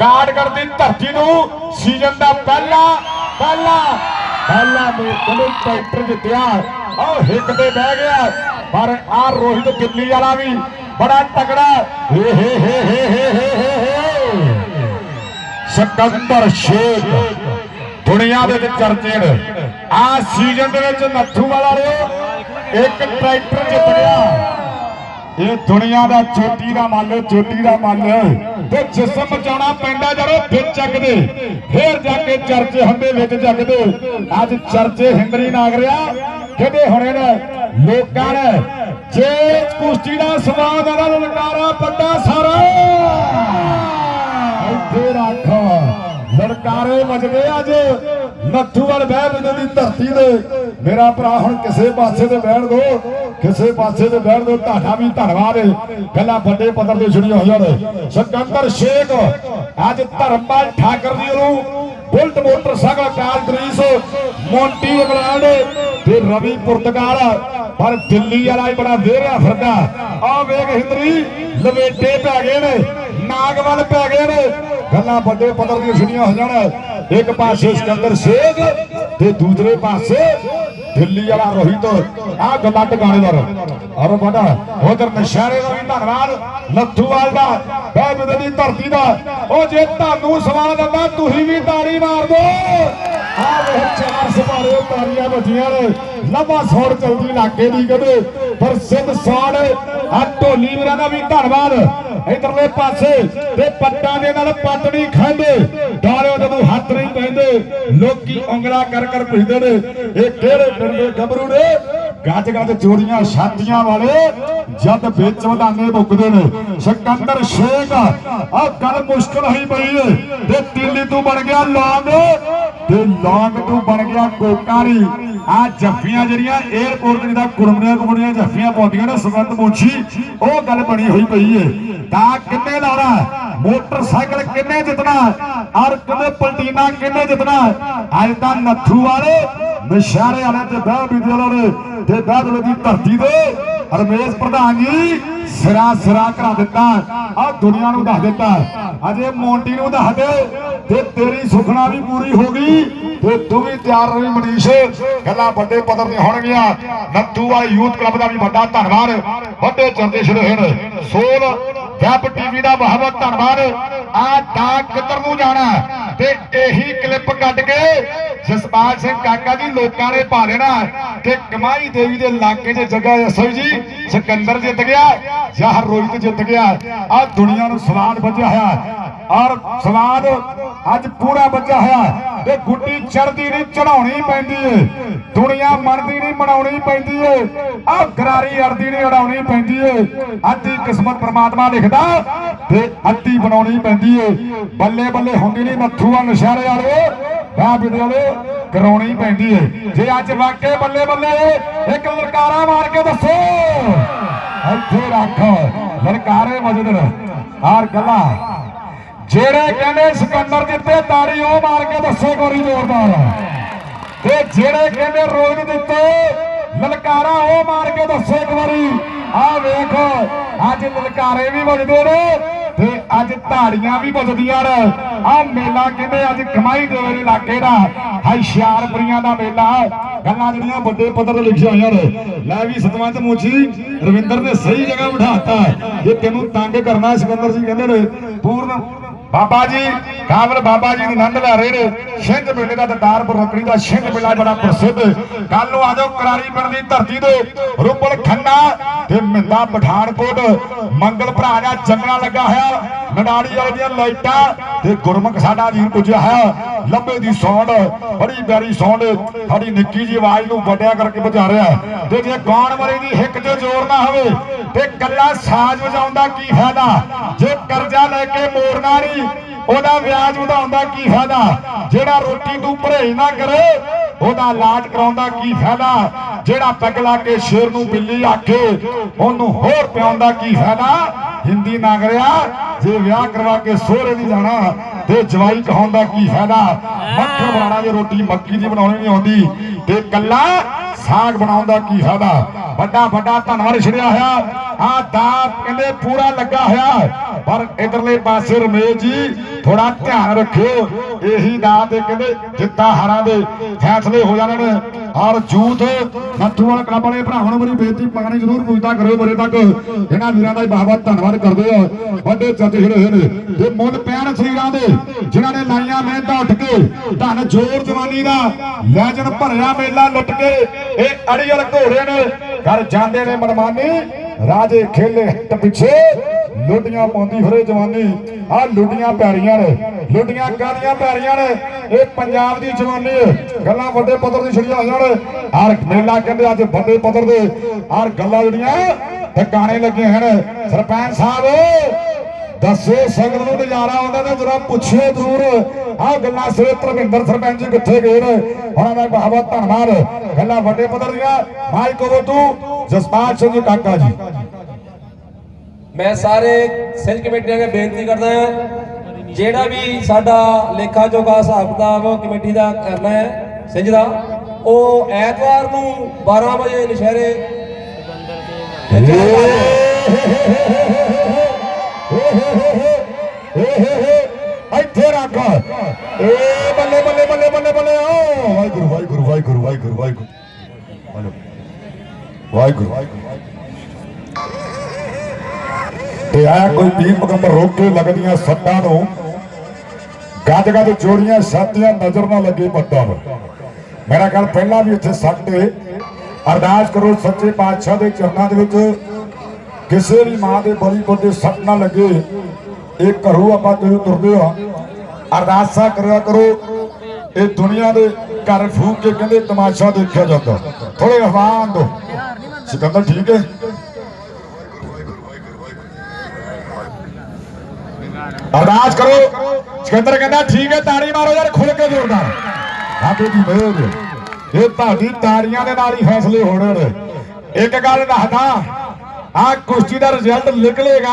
ਗਾੜਗੜ ਦੀ ਧਰਤੀ ਨੂੰ। ਸੀਜ਼ਨ ਦਾ ਪਹਿਲਾ ਪਹਿਲਾ ਪਹਿਲਾ ਮੈਨੂੰ ਟਰੈਕਟਰ ਜਿੱਤਿਆ। ਔਰ ਹਿੱਕ ਤੇ ਬਹਿ ਗਿਆ। ਪਰ ਆ ਰੋਹਿਤ ਦਿੱਲੀ ਵਾਲਾ ਵੀ ਬੜਾ ਤਕੜਾ। ਹੇ ਹੇ ਹੇ ਹੇ ਹੇ ਹੇ ਸਕੰਦਰ ਸ਼ੇਖ, ਦੁਨੀਆ ਦੇ ਵਿੱਚ ਚਰਚੇ ਨੇ ਆ ਸੀਜ਼ਨ ਦੇ ਵਿੱਚ ਨੱਥੂ ਵਾਲਾ ਰਿਓ। ਇੱਕ ਟਰੈਕਟਰ ਜਿੱਤ ਗਿਆ। ਇਹ ਦੁਨੀਆ ਦਾ ਚੋਟੀ ਦਾ ਮੱਲ, ਚੋਟੀ ਦਾ ਮੱਲ। ਤੇ ਜਿਸਮ ਬਚਾਉਣਾ ਪੈਂਦਾ ਜਦੋਂ ਵਿੱਚ ਚੱਕਦੇ ਫੇਰ ਜਾ ਕੇ ਚਰਚੇ ਹੁੰਦੇ ਵਿੱਚ ਚੱਕਦੇ ਅੱਜ ਚਰਚੇ ਹਿੰਦਰੀ ਨਾਗ ਨਾਗਰਿਆ ਕਿਤੇ ਹੋਣੇ ਨੇ ਲੋਕਾਂ ਨੇ ਜੇ ਕੁਸ਼ਤੀ ਦਾ ਸਵਾਦ ਆਦਾ ਲਲਕਾਰਾ ਪੱਟਾ ਸਾਰਾ। ਇੱਥੇ ਰੱਖ। ਲੜਕਾਰੇ ਵੱਜਦੇ ਅੱਜ। ਨੱਥੂਵਾਲ ਬਹਿ ਬਿੰਦ ਦੀ ਧਰਤੀ ਦੇ। ਮੇਰਾ ਭਰਾ ਹੁਣ ਕਿਸੇ ਪਾਸੇ ਤੇ ਬਹਿਣ ਦੋ। ਕਿਸੇ ਪਾਸੇ ਤੇ ਬਹਿਣ ਦੋ, ਤੁਹਾਡਾ ਵੀ ਧੰਨਵਾਦ ਹੈ ਗੱਲਾਂ ਵੱਡੇ ਪੱਧਰ ਤੇ ਛੁੜੀਆਂ ਹੋਈਆਂ ਨੇ। ਸਿਕੰਦਰ ਸ਼ੇਖ, ਅੱਜ ਧਰਮਪਾਲ ਠਾਕਰ ਜੀ ਨੂੰ bullet motorcycle car Greece, Monty England ਤੇ ਰਵੀ ਪੁਰਤਗਾਲ। ਪਰ ਦਿੱਲੀ ਵਾਲਾ ਹੀ ਬੜਾ ਵੇਰਿਆ ਫਿਰਦਾ। ਆ ਵੇਖ ਹਿੰਦਰੀ ਲਵੇਟੇ ਪੈ ਗਏ ਨੇ, ਨਾਗਵਲ ਪੈ ਗਏ ਨੇ। ਗੱਲਾਂ ਵੱਡੇ ਪੱਧਰ ਦੀਆਂ ਛੁੜੀਆਂ ਹੋ ਜਾਣ ਇੱਕ ਪਾਸੇ ਸਿਕੰਦਰ ਸ਼ੇਖ ਤੇ ਦੂਸਰੇ ਪਾਸੇ ਦਿੱਲੀ ਵਾਲਾ ਰੋਹਿਤ। ਆ ਗੱਲਾਂ ਟਿਕਾਣੇਦਾਰ ਔਰ ਬੜਾ ਉਧਰ ਨਸ਼ਾਰੇ ਦਾ ਵੀ ਧੰਨਵਾਦ। ਨੱਥੂਵਾਲ ਦਾ, ਬਹਿਬਦ ਦੀ ਧਰਤੀ ਦਾ। ਉਹ ਜੇ ਤੁਹਾਨੂੰ ਸਵਾਲ ਦਿੰਦਾ, ਤੁਸੀਂ ਵੀ ਤਾੜੀ ਮਾਰ ਦੋ। ਆ ਵੇ ਚਾਰ ਸਵਾਰੇ ਤਾੜੀਆਂ ਵੱਜੀਆਂ ਨੇ। ਲੰਮਾ ਸੌੜ ਚਲਦੀ ਇਲਾਕੇ ਦੀ ਕਦੇ। ਪ੍ਰਸਿੱਧ ਸੌੜ ਆ ਢੋਲੀ ਵੀਰਾਂ ਦਾ ਵੀ ਧੰਨਵਾਦ। ਇਧਰਲੇ ਪਾਸੇ ਤੇ ਪੱਟਾਂ ਦੇ ਨਾਲ ਪੱਟ ਖਾਂਦੇ ਡਾਲਿਓ ਜਦੋਂ ਹੱਥ ਨਹੀਂ ਲੋਕੀ ਉਂਗਲਾ ਕਰ ਕਰ ਪੁੱਛਦੇ ਨੇ। ਇਹ ਕਿਹੜੇ ਪਿੰਡ ਦੇ ਗੱਭਰੂ ਨੇ? ਗੱਜ ਗੱਜ ਚੋਰੀਆਂ ਛਾਤੀਆਂ ਵਾਲੇ ਜਦ ਵਿੱਚ ਵਧਾਨੇ ਮੁੱਕਦੇ ਨੇ। ਸਿਕੰਦਰ ਸ਼ੇਖ ਆ ਗੱਲ ਮੁਸ਼ਕਲ ਹੋਈ ਪਈ ਏ। ਤੇ ਦਿੱਲੀ ਤੋਂ ਬਣ ਗਿਆ ਲੌਂਗ। ਤੇ ਲੌਂਗ ਤੋਂ ਬਣ ਗਿਆ ਕੋਕਾਰੀ ਆ ਜੱਫੀਆਂ ਜਿਹੜੀਆਂ 에어ਪੋਰਟ ਤੇ ਜਿਹਦਾ ਕੁੜਮਣੀਆਂ ਕੁੜਮਣੀਆਂ ਜੱਫੀਆਂ ਪਾਉਂਦੀਆਂ ਨੇ, ਸੁਗੰਧ ਮੋਛੀ। ਉਹ ਗੱਲ ਬਣੀ ਹੋਈ ਪਈ ਏ। ਤਾਂ ਕਿੰਨੇ ਲਾਣਾ ਮੋਟਰਸਾਈਕਲ ਕਿੰਨੇ ਜਿੱਤਣਾ? ਔਰ ਕਿੰਨੇ ਪਲਟੀਨਾ ਕਿੰਨੇ ਜਿੱਤਣਾ? ਅੱਜ ਤਾਂ ਨੱਥੂ ਵਾਲੇ, ਮਿਸ਼ਾਰੇ ਵਾਲੇ ਤੇ ਬਾਹ ਬੀਦੇ ਵਾਲੇ ਤੇ ਬਾਦਲ ਦੀ ਧਰਤੀ ਦੇ ਰਮੇਸ਼ ਪ੍ਰਧਾਨ ਜੀ ਸਿਰਾ ਸਿਰਾ ਕਰਾ ਦਿੱਤਾ। ਆ ਦੁਨੀਆ ਨੂੰ ਦੱਸ ਦਿੱਤਾ। ਅਜੇ ਮੌਂਟੀ ਨੂੰ ਦੱਸ ਦੇ ਤੇ ਤੇਰੀ ਸੁਖਣਾ ਵੀ ਪੂਰੀ ਹੋ ਗਈ ਤੇ ਤੂੰ ਵੀ ਤਿਆਰ ਰਹੀ ਮਨੀਸ਼। ਗੱਲਾਂ ਵੱਡੇ ਪੱਧਰ ਦੀਆਂ ਹੋਣਗੀਆਂ। ਨੱਥੂ ਵਾਲੇ ਯੂਥ ਕਲੱਬ ਦਾ ਵੀ ਵੱਡਾ ਧੰਨਵਾਦ। ਵੱਡੇ ਚਰਚੇ ਸ਼ੁਰੂ ਹੋਏ ਸੋਲ ਵੈਬ ਟੀਵੀ ਦਾ ਬਹੁਤ ਬਹੁਤ ਧੰਨਵਾਦ। ਆ ਤਾਂ ਕਿੱਧਰ ਨੂੰ ਜਾਣਾ ਤੇ ਇਹੀ ਕਲਿੱਪ ਕੱਢ ਕੇ ਜਸਪਾਲ ਸਿੰਘ ਕਾਕਾ ਜੀ ਲੋਕਾਂ ਨੇ ਪਾ ਲੈਣਾ ਕਿ ਕਮਾਈ ਦੇਵੀ ਦੇ ਇਲਾਕੇ 'ਚ ਜਗ੍ਹਾ ਐਸੋ ਜੀ, ਸਿਕੰਦਰ ਜਿੱਤ ਗਿਆ ਯਾਰ ਰੋਹਿਤ ਜਿੱਤ ਗਿਆ। ਆ ਦੁਨੀਆ ਨੂੰ ਸਵਾਦ ਵੱਜਿਆ ਹੋਇਆ ਔਰ ਸਵਾਦ ਅੱਜ ਪੂਰਾ ਵੱਜਿਆ ਹੋਇਆ ਤੇ ਗੁੱਡੀ ਚੜਦੀ ਨਹੀਂ ਚੜਾਉਣੀ ਪੈਂਦੀ ਏ। ਦੁਨੀਆ ਮੰਨਦੀ ਨਹੀਂ, ਮਨਾਉਣੀ ਪੈਂਦੀ ਏ। ਆ ਗਰਾਰੀ ਅੜਦੀ ਨਹੀਂ, ਅੜਾਉਣੀ ਪੈਂਦੀ ਏ। ਅੱਧੀ ਕਿਸਮਤ ਪ੍ਰਮਾਤਮਾ ਲਿਖਦਾ ਤੇ ਅੱਧੀ ਬਣਾਉਣੀ ਪੈਂਦੀ ਏ। ਬੱਲੇ ਬੱਲੇ ਹੁੰਦੀ ਨਹੀਂ ਨੱਥੂਆ ਨਸ਼ਾਰੇ ਵਾਲੇ ਬਾਹ ਬਿਦੇ ਵਾਲੇ, ਕਰਾਉਣੀ ਪੈਂਦੀ ਏ। ਜੇ ਅੱਜ ਵਾਕੇ ਬੱਲੇ ਬੱਲੇ, ਇੱਕ ਲਲਕਾਰਾ ਮਾਰ ਕੇ ਦੱਸੋ। ਇੱਥੇ ਰੱਖ, ਲਲਕਾਰੇ ਮਜਦਰ ਆਰ ਗੱਲਾਂ। ਜਿਹੜੇ ਕਹਿੰਦੇ ਸਿਕੰਦਰ ਦਿੱਤੇ ਤਾੜੀ ਉਹ ਮਾਰ ਕੇ ਦੱਸੋ ਗੋਰੀ ਜ਼ੋਰਦਾਰ। ਤੇ ਜਿਹੜੇ ਕਹਿੰਦੇ ਰੋਹਿਤ ਦਿੱਤੇ ਲਲਕਾਰਾ ਉਹ ਮਾਰ ਕੇ ਦੱਸੋ ਇੱਕ ਵਾਰੀ। ਆਹ ਵੇਖ, ਅੱਜ ਲਲਕਾਰੇ ਵੀ ਵੱਜਦੇ ਨੇ ਤੇ ਅੱਜ ਧਾੜੀਆਂ ਵੀ ਵੱਜਦੀਆਂ ਨੇ। ਆਹ ਮੇਲਾ ਕਹਿੰਦੇ ਅੱਜ ਕਮਾਈ ਦੇ ਇਲਾਕੇ ਦਾ, ਹੁਸ਼ਿਆਰਪੁਰੀਆਂ ਦਾ ਮੇਲਾ। ਗੱਲਾਂ ਜਿਹੜੀਆਂ ਵੱਡੇ ਪੱਧਰ ਤੇ ਲਿਖੀਆਂ ਹੋਈਆਂ ਨੇ। ਲੈ ਵੀ ਸਤਵੰਤ ਮੁੱਛੀ ਰਵਿੰਦਰ ਨੇ ਸਹੀ ਜਗ੍ਹਾ ਬਿਠਾਤਾ। ਜੇ ਤੈਨੂੰ ਤੰਗ ਕਰਨਾ ਸਿਕੰਦਰ ਸਿੰਘ ਕਹਿੰਦੇ ਨੇ, ਪੂਰਨ ਬਾਬਾ ਜੀ ਕਾਬਲ ਬਾਬਾ ਜੀ ਦੀ ਆਨੰਦ ਲੈ ਰਹੇ ਨੇ। ਛਿੰਝ ਮੇਲੇ ਦਾ ਦਰਬਾਰ ਰੱਖੜੀ ਦਾ ਛਿੰਝ ਮੇਲਾ ਬੜਾ ਪ੍ਰਸਿੱਧ। ਕੱਲ ਨੂੰ ਆਜੋ ਕਰਾਰੀ ਪਿੰਡ ਦੀ ਧਰਤੀ ਤੇ। ਰੁਪਲ ਖੰਨਾ ਤੇ ਮਿੰਦਾ ਪਠਾਨਕੋਟ। ਮੰਗਲ ਭਰਾ ਦਾ ਜੰਗਲਾ ਲੱਗਾ ਹੋਇਆ। ਨਡਾੜੀ ਵਾਲੇ ਲਾਈਟਾਂ ਤੇ ਗੁਰਮੁਖ ਸਾਡਾ ਜੀ ਪੁੱਜਿਆ ਹੋਇਆ। ਲੰਬੇ ਦੀ ਸੌਂਡ, ਬੜੀ ਪਿਆਰੀ ਸੌਂਡ, ਸਾਡੀ ਨਿੱਕੀ ਜੀ ਆਵਾਜ਼ ਨੂੰ ਵੱਡਿਆ ਕਰਕੇ ਬੁਝਾ ਰਿਹਾ ਤੇ ਜੇ ਗਾਉਣ ਵਾਲੇ ਦੀ ਹਿੱਕ ਤੇ ਜ਼ੋਰ ਨਾ ਹੋਵੇ, ਤੇ ਕੱਲਾ ਸਾਜ਼ ਵਜਾਉਣ ਦਾ ਕੀ ਫਾਇਦਾ? ਜੇ ਕਰਜ਼ਾ ਲੈ ਕੇ ਮੋੜਨਾ ਨਹੀਂ, ਉਹਦਾ ਵਿਆਜ ਵਧਾਉਣ ਦਾ ਕੀ ਫਾਇਦਾ? ਜਿਹੜਾ ਰੋਟੀ ਤੂੰ ਭਰੇਜ ਨਾ ਕਰੇ ਉਹਦਾ ਇਲਾਜ ਕਰਾਉਣ ਕੀ ਫਾਇਦਾ? ਜਿਹੜਾ ਪੈਗ ਲਾ ਕੇ ਸ਼ੇਰ ਨੂੰ ਬਿੱਲੀ ਆਖੇ ਉਹਨੂੰ ਹੋਰ ਪਿਆਉਣ ਕੀ ਫਾਇਦਾ? ਹਿੰਦੀ ਨਾ ਕਰਿਆ, ਜੇ ਵਿਆਹ ਕਰਵਾ ਕੇ ਸੋਹਰੇ ਨਹੀਂ ਜਾਣਾ, ਤੇ ਜਵਾਈ ਕਹਾਉਣ ਦਾ ਕੀ ਫਾਇਦਾ? ਮੱਖਣ ਬਣਾਉਣਾ ਜੇ ਰੋਟੀ, ਮੱਕੀ ਦੀ ਬਣਾਉਣੀ ਨਹੀਂ ਆਉਂਦੀ, ਤੇ ਕੱਲਾ ਸਾਗ ਬਣਾਉਣ ਦਾ ਕੀ ਫਾਇਦਾ? ਵੱਡਾ ਵੱਡਾ ਧੰਨਵਾਦ ਛੜਿਆ ਹੋਇਆ ਆ ਦਾ ਕਹਿੰਦੇ ਪੂਰਾ ਲੱਗਾ ਹੋਇਆ। ਪਰ ਇਧਰਲੇ ਪਾਸੇ ਰਮੇਸ਼ ਜੀ ਥੋੜਾ ਧਿਆਨ ਰੱਖਿਓ। ਇਹੀ ਨਾਂ ਤੇ ਕਹਿੰਦੇ ਜਿੱਤਾਂ ਹਾਰਾਂ ਦੇ ਫੈਸਲੇ ਹੋ ਜਾਣੇ ਔਰ ਜੂਥ ਨੱਥੂਵਾਲ ਕਲੱਬ ਵਾਲੇ ਭਰਾਵਾਂ ਨੂੰ ਮੇਰੀ ਬੇਨਤੀ ਪਾਣੀ ਜ਼ਰੂਰ ਪੁੱਛਦਾ ਕਰਿਓ ਮੇਰੇ ਤੱਕ। ਇਹਨਾਂ ਵੀਰਾਂ ਦਾ ਬਹੁਤ ਬਹੁਤ ਧੰਨਵਾਦ ਕਰਦੇ ਆ। ਵੱਡੇ ਜੱਜ ਜਿਹੜੇ ਹੋਏ ਨੇ ਤੇ ਮੁੱਲ ਪੈਣ ਸਰੀਰਾਂ ਦੇ, ਜਿਨ੍ਹਾਂ ਨੇ ਲਾਈਆਂ ਮਿਹਨਤਾਂ ਉੱਠ ਕੇ, ਧਨ ਜੋਰ ਜਵਾਨੀ ਦਾ ਲੈਜਨ ਭਰਿਆ ਮੇਲਾ ਲੁੱਟ ਕੇ, ਇਹ ਅੜੀਅਲ ਘੋੜੇ ਨੇ। ਘਰ ਜਾਂਦੇ ਨੇ ਮਨਮਾਨੀ, ਰਾਜੇ ਖੇਲੇ ਹੱਟ ਪਿੱਛੇ। ਲੁੱਡੀਆਂ ਪਾਉਂਦੀ ਫਿਰੇ ਜਵਾਨੀ। ਆ ਲੁੱਡੀਆਂ ਪਿਆਰੀਆਂ ਨੇ। ਲੁੱਡੀਆਂ ਕਾਦੀਆਂ ਪਿਆਰੀਆਂ ਨੇ? ਇਹ ਪੰਜਾਬ ਦੀ ਜਵਾਨੀ ਗੱਲਾਂ ਵੱਡੇ ਪੱਧਰ ਦੀ ਛੜੀਆਂ ਹੋਈਆਂ ਨੇ। ਆਰ ਮੇਲਾ ਕਹਿੰਦੇ ਅੱਜ ਵੱਡੇ ਪੱਧਰ ਦੇ। ਆਰ ਗੱਲਾਂ ਜਿਹੜੀਆਂ ਟਿਕਾਣੇ ਲੱਗੇ ਹਨ ਸਰਪੰਚ ਸਾਹਿਬ, ਦੱਸੋ ਸੰਗਤ ਨੂੰ ਨਜ਼ਾਰਾ ਆਉਂਦਾ ਤੇ ਜਰਾ ਪੁੱਛਿਓ ਜ਼ਰੂਰ। ਆਹ ਗੱਲਾਂ ਸਿਰੇ ਧਰਮਿੰਦਰ ਸਰਪੰਚ ਜੀ ਕਿੱਥੇ ਗਏ ਨੇ? ਉਹਨਾਂ ਦਾ ਬਹੁਤ ਬਹੁਤ ਧੰਨਵਾਦ। ਗੱਲਾਂ ਵੱਡੇ ਪੱਧਰ ਦੀਆਂ। ਮਾਈਕ ਓਵਰ ਤੂੰ ਜਸਪਾਲ ਸਿੰਘ ਜੀ, ਕਾਕਾ ਜੀ। ਮੈਂ ਸਾਰੇ ਸਿੰਘ ਕਮੇਟੀਆਂ ਨੂੰ ਬੇਨਤੀ ਕਰਦਾ ਹਾਂ, ਜਿਹੜਾ ਵੀ ਸਾਡਾ ਲੇਖਾ ਜੋਗਾ ਹਿਸਾਬ ਕਿਤਾਬ ਕਮੇਟੀ ਦਾ ਕਰਨਾ ਹੈ, ਸਿੰਘ ਦਾ, ਉਹ ਐਤਵਾਰ ਨੂੰ 12 ਵਜੇ ਨਸ਼ਹਿਰੇ ਇੱਥੇ ਰੱਖ। ਏ ਬੱਲੇ ਬੱਲੇ ਬੱਲੇ ਬੱਲੇ ਬੱਲੇ। ਓ ਵਾਹਿਗੁਰੂ ਵਾਹਿਗੁਰੂ ਵਾਹਿਗੁਰੂ ਵਾਹਿਗੁਰੂ। ਵਾਹਿਗੁਰੂ ਵਾਹਿਗੁਰੂ। ਤੇ ਕੋਈ ਪੀਰ ਪਗੰਬਰ ਰੋਕ ਕੇ ਲੱਗਦੀਆਂ ਸੱਟਾਂ ਨੂੰ। ਗੱਜ ਗੱਜ ਜੋੜੀਆਂ ਸਾਥੀਆਂ ਨਜ਼ਰ ਨਾ ਲੱਗੇ ਪੱਟਾਂ ਮੇਰਾ ਖਿਆਲ ਪਹਿਲਾਂ ਵੀ ਇੱਥੇ ਸੱਟ ਏ ਅਰਦਾਸ ਕਰੋ, ਸੱਚੇ ਪਾਤਸ਼ਾਹ ਦੇ ਚਰਨਾਂ ਦੇ ਵਿੱਚ ਕਿਸੇ ਵੀ ਮਾਂ ਦੇ ਬਲੀ ਕੋਤੇ ਸੱਟ ਨਾ ਲੱਗੇ। ਇਹ ਘਰੋਂ ਆਪਾਂ ਜਦੋਂ ਤੁਰਦੇ ਆ ਅਰਦਾਸਾਂ ਕਰਿਆ ਕਰੋ। ਇਹ ਦੁਨੀਆ ਦੇ ਘਰ ਫੂਕ ਕੇ ਕਹਿੰਦੇ ਤਮਾਸ਼ਾ ਦੇਖਿਆ ਜਾਂਦਾ। ਥੋੜੇ ਹਵਾਨ ਦੋ ਸਿਕੰਦਰ, ਠੀਕ ਹੈ? ਅਰਦਾਸ ਕਰੋ। ਸਿਕੰਦਰ ਕਹਿੰਦਾ, ਠੀਕ ਹੈ, ਤਾੜੀ ਮਾਰੋ ਯਾਰ ਖੁੱਲ ਕੇ ਜ਼ੋਰਦਾਰ। ਬਾਬੇ ਦੀ ਮਿਹਰ ਇਹ ਤੁਹਾਡੀ ਤਾੜੀਆਂ ਦੇ ਨਾਲ ਹੀ ਫੈਸਲੇ ਹੋਣੇ ਨੇ ਇੱਕ ਗੱਲ ਦੱਸਦਾ ਆ ਕੁਸ਼ਤੀ ਦਾ ਰਿਜ਼ਲਟ ਨਿਕਲੇਗਾ।